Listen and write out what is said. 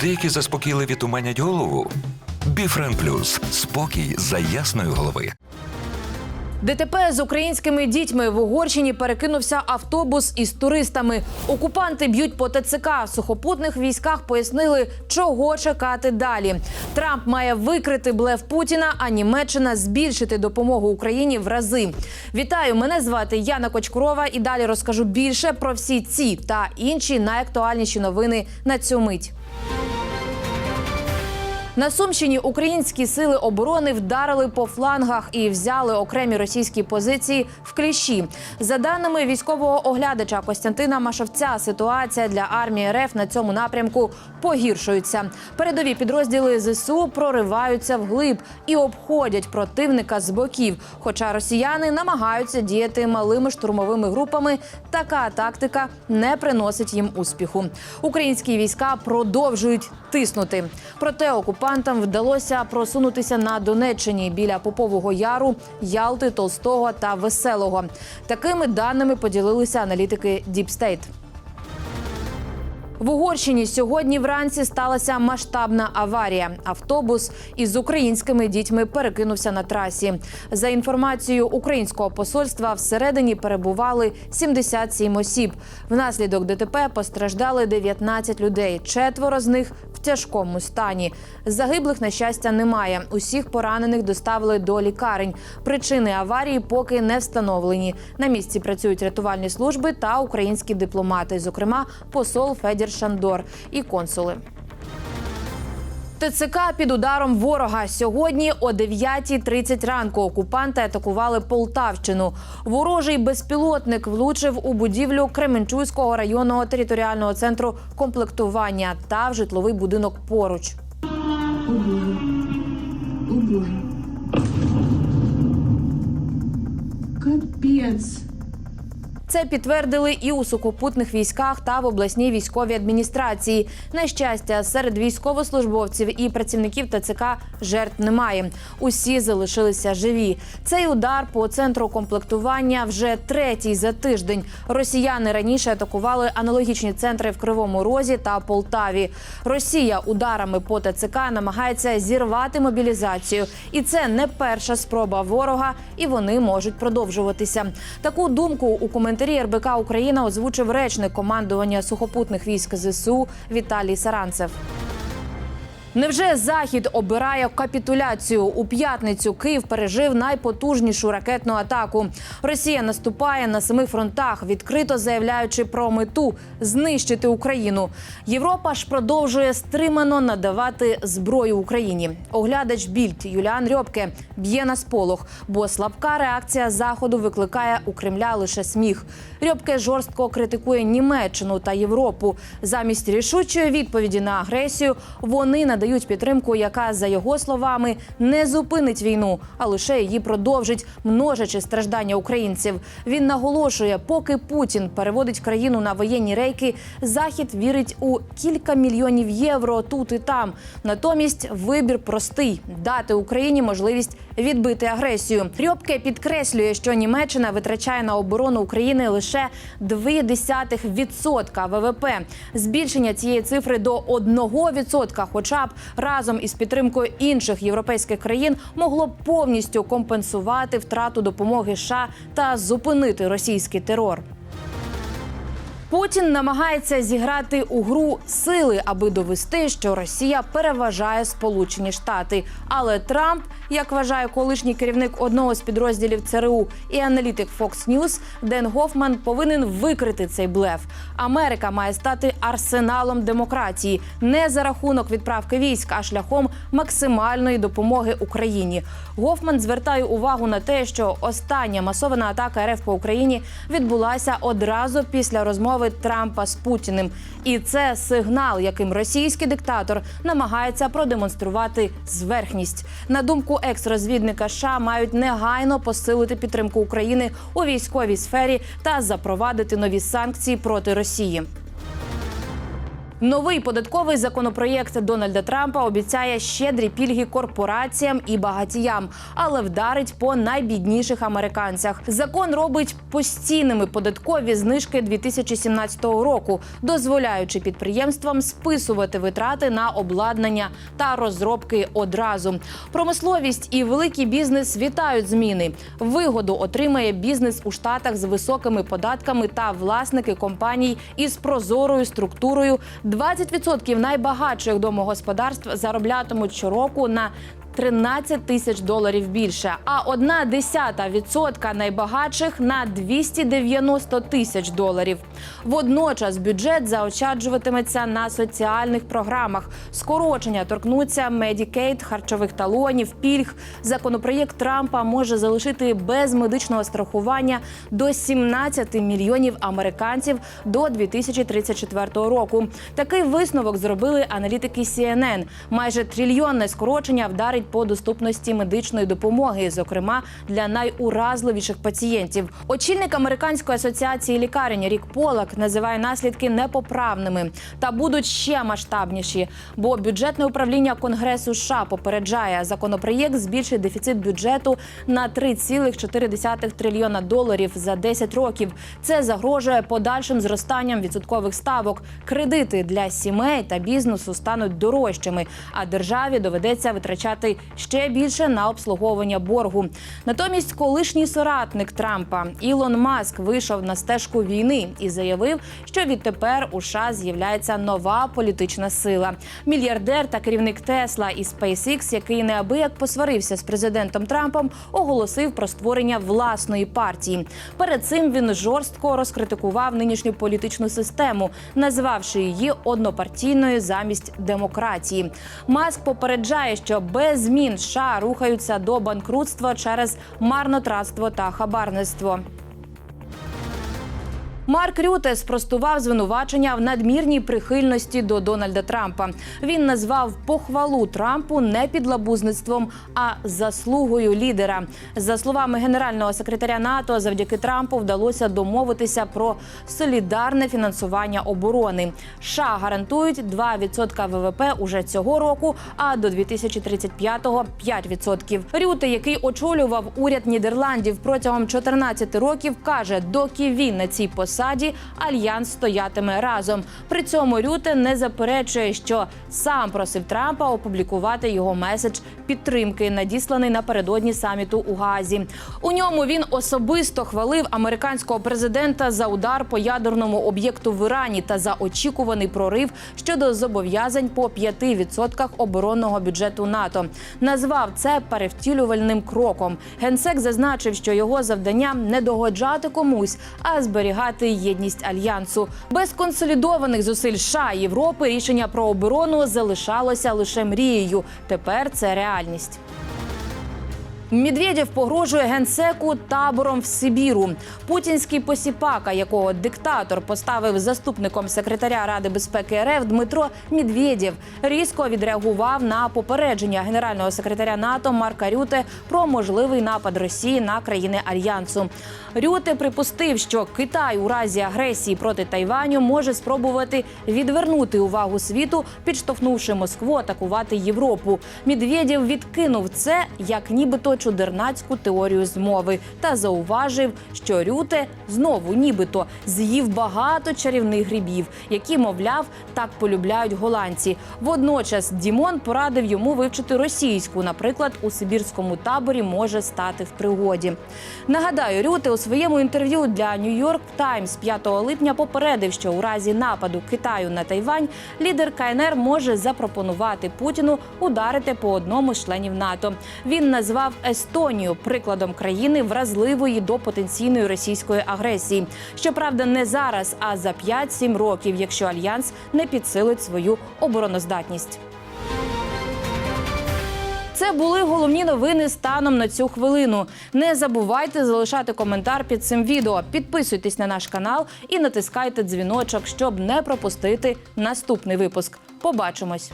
Деякі заспокійливі туманять голову. Біфрен Плюс спокій за ясної голови. ДТП з українськими дітьми в Угорщині перекинувся автобус із туристами. Окупанти б'ють по ТЦК. В сухопутних військах пояснили, чого чекати далі. Трамп має викрити блеф Путіна, а Німеччина збільшити допомогу Україні в рази. Вітаю! Мене звати Яна Кочкурова і далі розкажу більше про всі ці та інші найактуальніші новини на цю мить. На Сумщині українські сили оборони вдарили по флангах і взяли окремі російські позиції в кліщі. За даними військового оглядача Костянтина Машовця, ситуація для армії РФ на цьому напрямку погіршується. Передові підрозділи ЗСУ прориваються вглиб і обходять противника з боків. Хоча росіяни намагаються діяти малими штурмовими групами, така тактика не приносить їм успіху. Українські війська продовжують тиснути. Проте окупантам вдалося просунутися на Донеччині біля Попового Яру, Ялти, Толстого та Веселого. Такими даними поділилися аналітики Діпстейт. В Угорщині сьогодні вранці сталася масштабна аварія. Автобус із українськими дітьми перекинувся на трасі. За інформацією українського посольства, всередині перебували 77 осіб. Внаслідок ДТП постраждали 19 людей. Четверо з них тяжкому стані. Загиблих на щастя немає. Усіх поранених доставили до лікарень. Причини аварії поки не встановлені. На місці працюють рятувальні служби та українські дипломати, зокрема посол Федір Шандор і консули. ТЦК під ударом ворога сьогодні о 9.30 ранку окупанти атакували Полтавщину. Ворожий безпілотник влучив у будівлю Кременчуцького районного територіального центру комплектування та в житловий будинок поруч. О. Капець. Це підтвердили і у сухопутних військах та в обласній військовій адміністрації. На щастя, серед військовослужбовців і працівників ТЦК жертв немає. Усі залишилися живі. Цей удар по центру комплектування вже третій за тиждень. Росіяни раніше атакували аналогічні центри в Кривому Розі та Полтаві. Росія ударами по ТЦК намагається зірвати мобілізацію, і це не перша спроба ворога, і вони можуть продовжуватися. Таку думку у коментарі РБК Україна озвучив речник командування сухопутних військ ЗСУ Віталій Саранцев. Невже захід обирає капітуляцію у п'ятницю? Київ пережив найпотужнішу ракетну атаку. Росія наступає на семи фронтах, відкрито заявляючи про мету знищити Україну. Європа ж продовжує стримано надавати зброю Україні. Оглядач Більд Юліан Рьобке б'є на сполох, бо слабка реакція заходу викликає у Кремля лише сміх. Рьобке жорстко критикує Німеччину та Європу. Замість рішучої відповіді на агресію вони надають підтримку, яка за його словами не зупинить війну, а лише її продовжить, множачи страждання українців. Він наголошує, поки Путін переводить країну на воєнні рейки, захід вірить у кілька мільйонів євро тут і там. Натомість вибір простий дати Україні можливість відбити агресію. Рьобке підкреслює, що Німеччина витрачає на оборону України лише 0,2% ВВП. Збільшення цієї цифри до 1%, хоча б разом із підтримкою інших європейських країн могло б повністю компенсувати втрату допомоги США та зупинити російський терор. Путін намагається зіграти у гру сили, аби довести, що Росія переважає Сполучені Штати. Але Трамп, як вважає колишній керівник одного з підрозділів ЦРУ і аналітик Fox News, Ден Гофман повинен викрити цей блеф. Америка має стати арсеналом демократії не за рахунок відправки військ, а шляхом максимальної допомоги Україні. Гофман звертає увагу на те, що остання масована атака РФ по Україні відбулася одразу після розмови Трампа з Путіним. І це сигнал, яким російський диктатор намагається продемонструвати зверхність. На думку екс-розвідника США, мають негайно посилити підтримку України у військовій сфері та запровадити нові санкції проти Росії. Новий податковий законопроєкт Дональда Трампа обіцяє щедрі пільги корпораціям і багатіям, але вдарить по найбідніших американцях. Закон робить постійними податкові знижки 2017 року, дозволяючи підприємствам списувати витрати на обладнання та розробки одразу. Промисловість і великий бізнес вітають зміни. Вигоду отримає бізнес у штатах з високими податками та власники компаній із прозорою структурою. 20% найбагатших домогосподарств зароблятимуть щороку на 13 тисяч доларів більше, а одна десята відсотка найбагатших на 290 тисяч доларів. Водночас бюджет заощаджуватиметься на соціальних програмах. Скорочення торкнуться Medicaid, харчових талонів, пільг. Законопроєкт Трампа може залишити без медичного страхування до 17 мільйонів американців до 2034 року. Такий висновок зробили аналітики CNN. Майже трильйонне скорочення вдарить по доступності медичної допомоги, зокрема для найуразливіших пацієнтів. Очільник американської асоціації лікарень Рік Полак називає наслідки непоправними та будуть ще масштабніші. Бо бюджетне управління Конгресу США попереджає, законопроєкт збільшить дефіцит бюджету на 3,4 трильйона доларів за 10 років. Це загрожує подальшим зростанням відсоткових ставок. Кредити для сімей та бізнесу стануть дорожчими, а державі доведеться витрачати ще більше на обслуговування боргу. Натомість, колишній соратник Трампа Ілон Маск вийшов на стежку війни і заявив, що відтепер у США з'являється нова політична сила. Мільярдер та керівник Тесла і SpaceX, який неабияк посварився з президентом Трампом, оголосив про створення власної партії. Перед цим він жорстко розкритикував нинішню політичну систему, назвавши її однопартійною замість демократії. Маск попереджає, що без змін США рухаються до банкрутства через марнотратство та хабарництво. Марк Рюте спростував звинувачення в надмірній прихильності до Дональда Трампа. Він назвав похвалу Трампу не підлабузництвом, а заслугою лідера. За словами генерального секретаря НАТО, завдяки Трампу вдалося домовитися про солідарне фінансування оборони. США гарантують 2% ВВП уже цього року, а до 2035-го – 5%. Рюте, який очолював уряд Нідерландів протягом 14 років, каже, доки він на цій посаді альянс стоятиме разом. При цьому Рюте не заперечує, що сам просив Трампа опублікувати його меседж підтримки, надісланий напередодні саміту у Газі. У ньому він особисто хвалив американського президента за удар по ядерному об'єкту в Ірані та за очікуваний прорив щодо зобов'язань по 5% оборонного бюджету НАТО. Назвав це перевтілювальним кроком. Генсек зазначив, що його завдання не догоджати комусь, а зберігати єдність альянсу. Без консолідованих зусиль США і Європи рішення про оборону залишалося лише мрією. Тепер це реальність. Медведєв погрожує генсеку табором в Сибіру. Путінський посіпака, якого диктатор поставив заступником секретаря Ради безпеки РФ Дмитро Медведєв, різко відреагував на попередження генерального секретаря НАТО Марка Рюте про можливий напад Росії на країни альянсу. Рюте припустив, що Китай у разі агресії проти Тайваню може спробувати відвернути увагу світу, підштовхнувши Москву атакувати Європу. Медведєв відкинув це як нібито чудернацьку теорію змови та зауважив, що Рюте знову нібито з'їв багато чарівних грибів, які, мовляв, так полюбляють голландці. Водночас Дімон порадив йому вивчити російську, наприклад, у сибірському таборі може стати в пригоді. Нагадаю, Рюте у своєму інтерв'ю для York Times 5 липня попередив, що у разі нападу Китаю на Тайвань лідер КНР може запропонувати Путіну ударити по одному з членів НАТО. Він назвав Естонію прикладом країни вразливої до потенційної російської агресії. Щоправда, не зараз, а за 5-7 років, якщо альянс не підсилить свою обороноздатність. Це були головні новини станом на цю хвилину. Не забувайте залишати коментар під цим відео. Підписуйтесь на наш канал і натискайте дзвіночок, щоб не пропустити наступний випуск. Побачимось.